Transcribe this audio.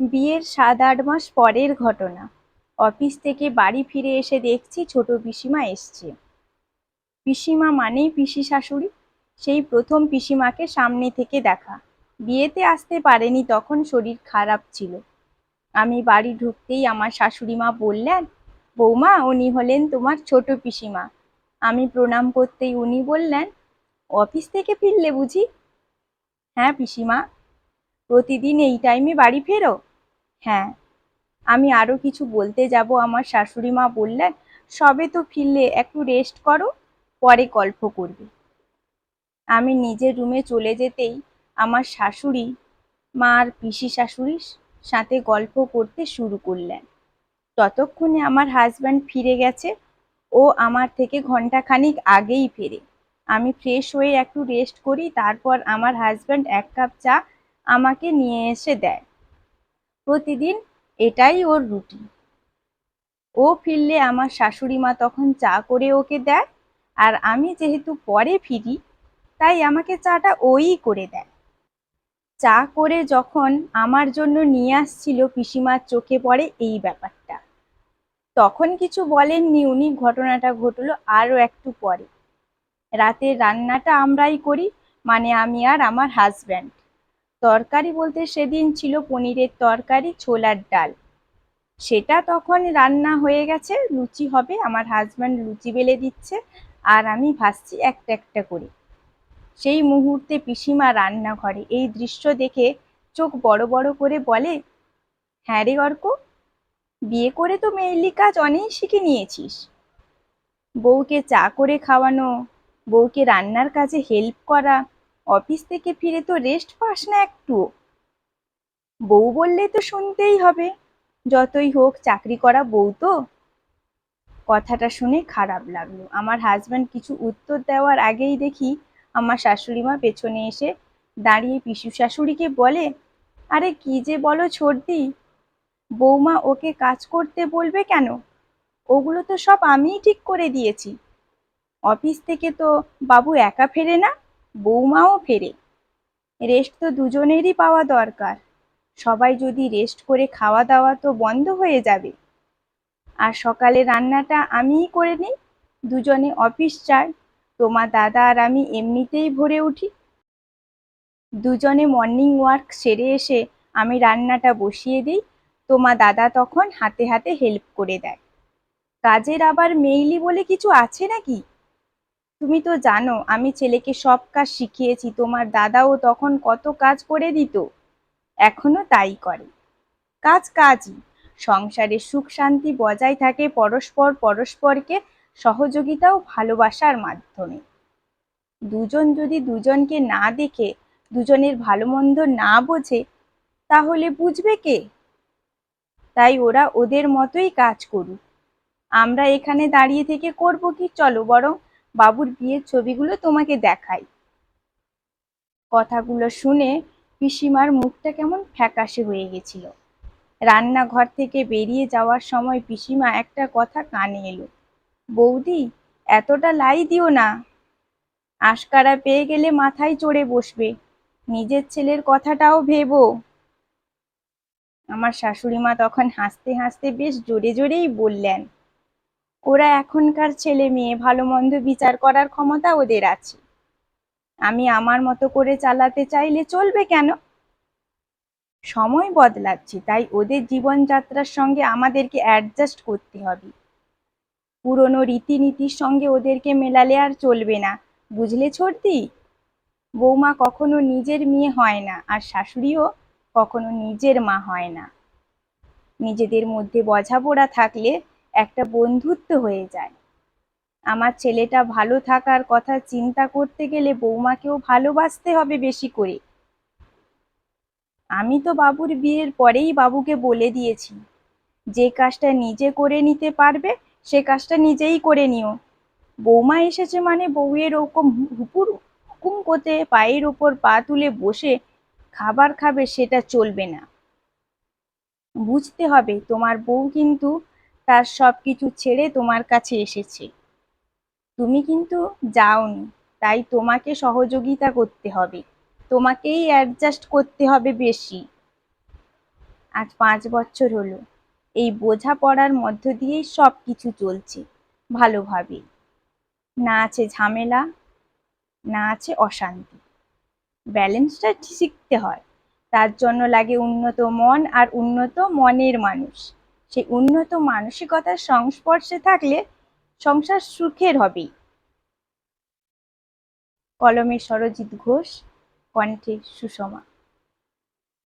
বিয়ের সাত আট মাস পরের ঘটনা। অফিস থেকে বাড়ি ফিরে এসে দেখছি ছোট পিসিমা এসছে। পিসিমা মানেই পিসি শাশুড়ি। সেই প্রথম পিসিমাকে সামনে থেকে দেখা। বিয়েতে আসতে পারেনি তখন শরীর খারাপ ছিল। আমি বাড়ি ঢুকতেই আমার শাশুড়ি মা বললেন, বৌমা, উনি হলেন তোমার ছোট পিসিমা। আমি প্রণাম করতেই উনি বললেন, অফিস থেকে ফিরলে বুঝি? হ্যাঁ পিসিমা। প্রতিদিন এই টাইমে বাড়ি ফেরো। হ্যাঁ আমি আরও কিছু বলতে যাব আমার শাশুড়ি মা বললেন, সবে তো ফিরলে একটু রেস্ট করো, পরে গল্প করবে। আমি নিজের রুমে চলে যেতেই আমার শাশুড়ি মা আর পিসি শাশুড়ির সাথে গল্প করতে শুরু করলেন। ততক্ষণে আমার হাজব্যান্ড ফিরে গেছে, ও আমার থেকে ঘন্টাখানিক আগেই ফেরে। আমি ফ্রেশ হয়ে একটু রেস্ট করি, তারপর আমার হাজব্যান্ড এক কাপ চা আমাকে নিয়ে এসে দেয়। প্রতিদিন এটাই ওর রুটিন। ও ফিরলে আমার শাশুড়ি মা তখন চা করে ওকে দেয়, আর আমি যেহেতু পরে ফিরি, তাই আমাকে চাটা ওই করে দেয়। চা করে যখন আমার জন্য নিয়ে আসছিল পিসিমার চোখে পড়ে এই ব্যাপারটা। তখন কিছু বলেননি উনি, ঘটনাটা ঘটলো আরও একটু পরে। রাতের রান্নাটা আমরাই করি মানে আমি আর আমার হাজব্যান্ড তরকারি বলতে সেদিন ছিল পনিরের তরকারি, ছোলার ডাল। সেটা তখন রান্না হয়ে গেছে, লুচি হবে, আমার হাজব্যান্ড লুচি বেলে দিচ্ছে আর আমি ভাসছি একটা একটা করে। সেই মুহূর্তে পিসিমা রান্নাঘরে এই দৃশ্য দেখে চোখ বড় বড় করে বলে হ্যাঁ রে অর্ক বিয়ে করে তো মেয়েলি কাজ অনেক শিখে নিয়েছিস। বউকে চা করে খাওয়ানো, বউকে রান্নার কাজে হেল্প করা অফিস থেকে ফিরে তো রেস্ট পাস না একটু। বউ বললে তো শুনতেই হবে। যতই হোক, চাকরি করা বউ তো। কথাটা শুনে খারাপ লাগল। আমার হাজব্যান্ড কিছু উত্তর দেওয়ার আগেই দেখি আমার শাশুড়ি মা পেছনে এসে দাঁড়িয়ে পিসু শাশুড়িকে বলে, আরে কি যে বলো ছোটদি বৌমা ওকে কাজ করতে বলবে কেন? ওগুলো তো সব আমিই ঠিক করে দিয়েছি। অফিস থেকে তো বাবু একা ফেরে না? বৌমাও ফেরে। রেস্ট তো দুজনেরই পাওয়া দরকার। সবাই যদি রেস্ট করে খাওয়া দাওয়া তো বন্ধ হয়ে যাবে। আর সকালে রান্নাটা আমিই করে নিই, দুজনে অফিস যাই তোমার দাদা আর আমি এমনিতেই ভরে উঠি। দুজনে মর্নিং ওয়ার্ক সেরে এসে আমি রান্নাটা বসিয়ে দিই। তোমার দাদা তখন হাতে হাতে হেল্প করে দেয়। কাজের আবার মেইলি বলে কিছু আছে নাকি? তুমি তো জানো, আমি ছেলেকে সব কাজ শিখিয়েছি, তোমার দাদাও তখন কত কাজ করে দিত। এখনও তাই করে। কাজ কাজই, সংসারে সুখ শান্তি বজায় থাকে পরস্পর পরস্পরকে সহযোগিতা ও ভালোবাসার মাধ্যমে। দুজন যদি দুজনকে না দেখে, দুজনের ভালো মন্দ না বোঝে, তাহলে বুঝবে কে? তাই ওরা ওদের মতোই কাজ করুক। আমরা এখানে দাঁড়িয়ে থেকে করব কি? চলো বরং বাবুর বিয়ের ছবিগুলো তোমাকে দেখাই। কথাগুলো শুনে পিসিমার মুখটা কেমন ফ্যাকাশে হয়ে গেছিল। রান্নাঘর থেকে বেরিয়ে যাওয়ার সময় পিসিমা একটা কথা কানে এলো। বৌদি, এতটা লাই দিও না। আশকারা পেয়ে গেলে মাথায় চড়ে বসবে। নিজের ছেলের কথাটাও ভেবো। আমার শাশুড়ি মা তখন হাসতে হাসতে বেশ জোরে জোরেই বললেন ওরা এখনকার ছেলে মেয়ে, ভালো মন্দ বিচার করার ক্ষমতা ওদের আছে। আমি আমার মতো করে চালাতে চাইলে চলবে কেন? সময় বদলাচ্ছে, তাই ওদের জীবনযাত্রার সঙ্গে আমাদেরকে অ্যাডজাস্ট করতে হবে। পুরনো রীতিনীতির সঙ্গে ওদেরকে মেলালে আর চলবে না, বুঝলে ছোটদি বৌমা কখনো নিজের মেয়ে হয় না, আর শাশুড়িও কখনো নিজের মা হয় না। নিজেদের মধ্যে বোঝাপড়া থাকলে একটা বন্ধুত্ব হয়ে যায়। আমার ছেলেটা ভালো থাকার কথা চিন্তা করতে গেলে বৌমাকেও ভালোবাসতে হবে বেশি করে। আমি তো বাবুর বিয়ের পরেই বাবুকে বলে দিয়েছি, যে কাজটা নিজে করে নিতে পারবে, সে কাজটা নিজেই করে নিও। বৌমা এসেছে মানে বউয়ের ওরকম হুপুর হুকুম করতে পায়ের ওপর পা তুলে বসে খাবার খাবে সেটা চলবে না। বুঝতে হবে তোমার বউ কিন্তু তার সব কিছু ছেড়ে তোমার কাছে এসেছে। তুমি কিন্তু যাওনি, তাই তোমাকে সহযোগিতা করতে হবে। তোমাকেই অ্যাডজাস্ট করতে হবে বেশি। আজ পাঁচ বছর হলো। এই বোঝাপড়ার মধ্য দিয়েই সব কিছু চলছে, ভালোভাবে। না আছে ঝামেলা, না আছে অশান্তি। ব্যালেন্সটা শিখতে হয়। তার জন্য লাগে উন্নত মন আর উন্নত মনের মানুষ। সেই উন্নত মানসিকতার সংস্পর্শে থাকলে সংসার সুখের হবেই। কলমে সরজিৎ ঘোষ কণ্ঠে সুষমা।